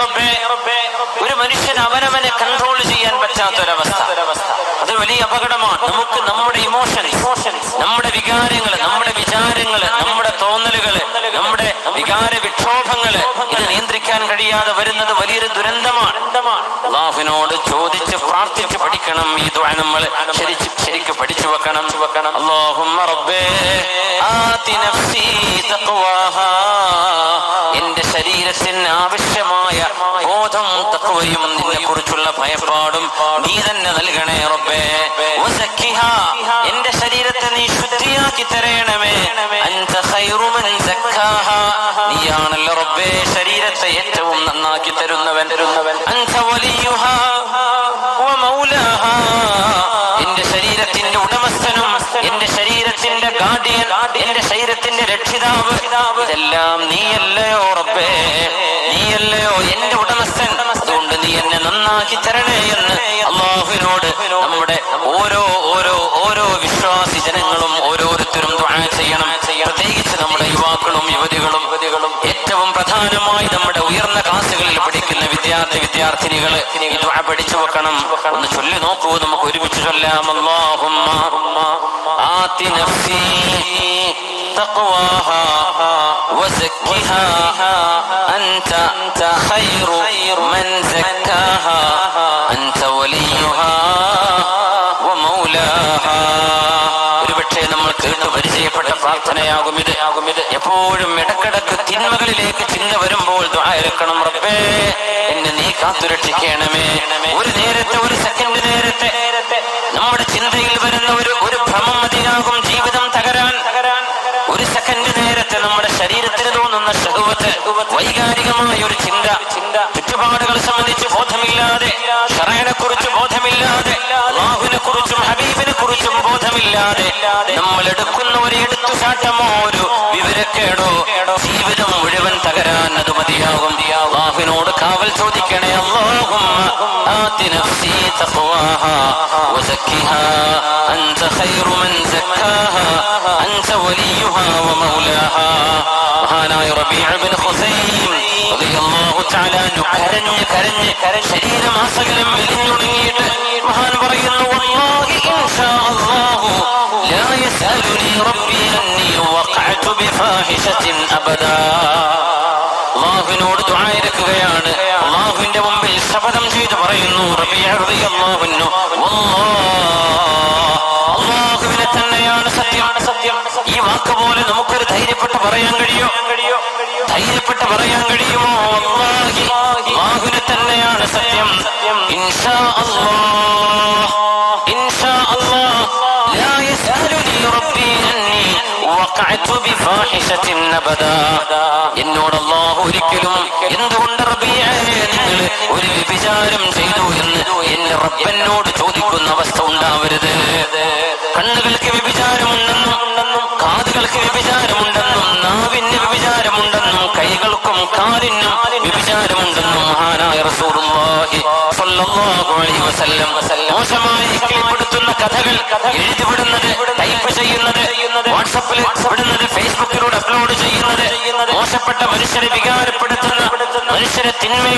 ഒരു മനുഷ്യൻ അവനവനെ കൺട്രോൾ ചെയ്യാൻ പറ്റാത്ത പറ്റാത്തൊരവസ്ഥ. അത് വലിയ അപകടമാണ്. നമുക്ക് നമ്മുടെ ഇമോഷൻ നമ്മുടെ വികാരങ്ങൾ നമ്മുടെ വിചാരങ്ങൾ നമ്മുടെ തോന്നലുകൾ നമ്മുടെ വികാര വിക്ഷോഭങ്ങൾ ഇത് നിയന്ത്രിക്കാൻ കഴിയാതെ വരുന്നത് വലിയൊരു ദുരന്തമാണ്. അള്ളാഹുവിനോട് ചോദിച്ച് പ്രാർത്ഥിച്ച് പഠിക്കണം ഈ ദുആ നമ്മൾ ശരിച്ച് ശരിക്ക് പഠിച്ചു വെക്കണം. വെക്കണം അല്ലാഹുമ്മ റബ്ബേ ആതി നഫ്സി തഖ്വാഹാ. ശരീരത്തിന് ആവശ്യമായ ബോധം തക്കവയും നിന്നെ കുറിച്ചുള്ള ഭയപ്പാടും നീ തന്നെ നൽകണേ റബ്ബേ. എന്റെ ശരീരത്തെ നീ ശുദ്ധിയാക്കി തരേണമേ. നീയാണല്ലോ റബ്ബേ ശരീരത്തെ ഏറ്റവും നന്നാക്കി തരുന്നവൻ. തരുന്നവൻ എന്റെ ശരീരത്തിന്റെ ഉടമസ്ഥനും എന്റെ ശരീരത്തിന്റെ ഗാഡിയൻ എന്റെ രക്ഷിതാവ് ഇതെല്ലാം നീയല്ലയോ റബ്ബേ നീയല്ലയോ എന്റെ ഉടമസ്ഥൻ. അതുകൊണ്ട് നീ എന്നെ നന്നാക്കി തരണേ എന്ന് അള്ളാഹുവിനോട് നമ്മുടെ ഓരോ ഓരോ ഓരോ വിശ്വാസി ജനങ്ങളും ഓരോരുത്തരും ചെയ്യണം. പ്രത്യേകിച്ച് നമ്മുടെ യുവാക്കളും യുവതികളും യുവതികളും ഏറ്റവും പ്രധാനമായി നമ്മുടെ ഉയർന്ന ക്ലാസ്സുകളിൽ പഠിക്കുന്ന വിദ്യാർത്ഥി വിദ്യാർത്ഥിനികൾ പഠിച്ചു വെക്കണം. ഒന്ന് ചൊല്ലി നോക്കൂ നമുക്ക് ഒരുമിച്ച് ചൊല്ലാം. അള്ളാഹുമ്മ ആത്തി തഖ്വാഹാ. وزكها أنت خير من زكاها أنت وليها ومولاها ഒരുപക്ഷെ നമ്മൾ കേട്ട് പരിചയപ്പെട്ട പ്രാർത്ഥനയാകും ഇത് ആകും ഇത് എപ്പോഴും ഇടക്കിടക്ക് തിന്മകളിലേക്ക് ചിന്ത വരുമ്പോൾ ദ്വാരക്കണം റബ്ബേ എന്നെ നീ കാത്തുരക്ഷിക്കണമേ ഒരു നേരത്തെ ഒരു സെക്കൻഡ് നേരത്തെ നമ്മുടെ ചിന്തയിൽ ചുറ്റുപാടുകളെ സംബന്ധിച്ച് ബോധമില്ലാതെ ഷറയനെ കുറിച്ച് ബോധമില്ലാതെ അള്ളാഹുവിനെ കുറിച്ചും ഹബീബിനെ കുറിച്ചും ബോധമില്ലാതെ നമ്മൾ എടുക്കുന്ന ഒരു എടുത്തുചാട്ടമോ ഒരു വിവരക്കേടോ ജീവിതം മുഴുവൻ തകരാൻ അത് മതിയാകും അള്ളാഹുവിനോട് കാവൽ ചോദിക്കണേ അള്ളാഹുമ്മ آت نفسي تقواها وزكها أنت خير من زكاها أنت وليها ومولاها മഹാനായ റബീഅ ബിൻ ഖുസൈം റളിയല്ലാഹു തആല അൻഹു കരഞ്ഞ് കരഞ്ഞ് ശരീരമാസകലം മെലിഞ്ഞുണങ്ങിയിട്ട് മഹാൻ പറയുന്നു അള്ളാഹുവിനോട് ദുആയിരക്കുകയാണ് അള്ളാഹുവിന്റെ മുമ്പിൽ ശപഥം ചെയ്ത് പറയുന്നു അള്ളാഹുവിനെ തന്നെയാണ് സത്യം. സത്യം ഈ വാക്ക് പോലെ നമുക്കൊരു ധൈര്യപ്പെട്ട് പറയാൻ കഴിയോ ധൈര്യപ്പെട്ട് പറയാൻ കഴിയുമോ? എന്നോട് അള്ളാഹു ഒരിക്കലും എന്തുകൊണ്ട് നിങ്ങൾ ഒരു വ്യഭിചാരം ചെയ്തു എന്ന് എന്റെ റബ്ബനോട് ചോദിക്കുന്ന അവസ്ഥ ഉണ്ടാവരുത്. കണ്ണുകൾക്ക് വ്യഭിചാരമുണ്ടെന്നും കാതുകൾക്ക് വ്യഭിചാരമുണ്ടെന്നും നാവിന് വ്യഭിചാരമുണ്ടെന്നും കൈകൾക്കും കാലിനും വ്യഭിചാരമുണ്ടെന്നും മോശമായി കീഴ്പ്പെടുത്തുന്ന കഥകൾ എഴുതിവിടുന്നത് ടൈപ്പ് ചെയ്യുന്നത് വാട്സപ്പിൽ വിടുന്നത് ഫേസ്ബുക്കിലൂടെ അപ്ലോഡ് ചെയ്യുന്നത് മോശപ്പെട്ട മനുഷ്യരെ വികാരപ്പെടുത്തുന്ന മനുഷ്യരെ തിന്മയിൽ